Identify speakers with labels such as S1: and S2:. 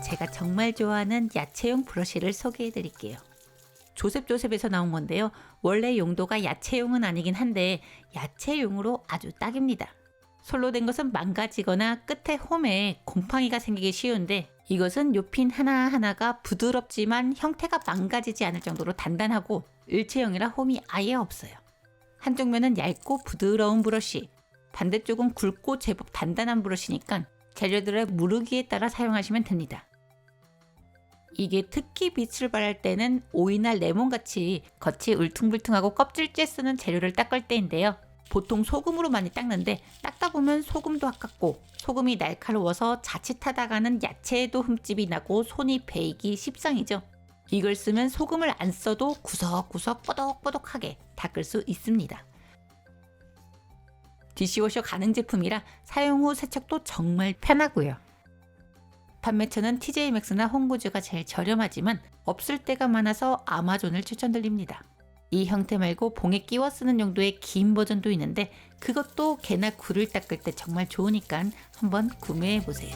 S1: 제가 정말 좋아하는 야채용 브러쉬를 소개해 드릴게요. 조셉조셉에서 나온 건데요. 원래 용도가 야채용은 아니긴 한데 야채용으로 아주 딱입니다. 솔로 된 것은 망가지거나 끝에 홈에 곰팡이가 생기기 쉬운데 이것은 요핀 하나하나가 부드럽지만 형태가 망가지지 않을 정도로 단단하고 일체형이라 홈이 아예 없어요. 한쪽 면은 얇고 부드러운 브러쉬, 반대쪽은 굵고 제법 단단한 브러쉬니까 재료들의 무르기에 따라 사용하시면 됩니다. 이게 특히 빛을 발할 때는 오이나 레몬같이 겉이 울퉁불퉁하고 껍질째 쓰는 재료를 닦을 때인데요. 보통 소금으로 많이 닦는데 닦다 보면 소금도 아깝고 소금이 날카로워서 자칫하다가는 야채에도 흠집이 나고 손이 베이기 십상이죠. 이걸 쓰면 소금을 안 써도 구석구석 뽀독뽀독하게 닦을 수 있습니다. 디시워셔 가능 제품이라 사용 후 세척도 정말 편하고요. 판매처는 TJmax나 홈구즈가 제일 저렴하지만 없을 때가 많아서 아마존을 추천드립니다. 이 형태 말고 봉에 끼워 쓰는 용도의 긴 버전도 있는데 그것도 개나 굴을 닦을 때 정말 좋으니까 한번 구매해 보세요.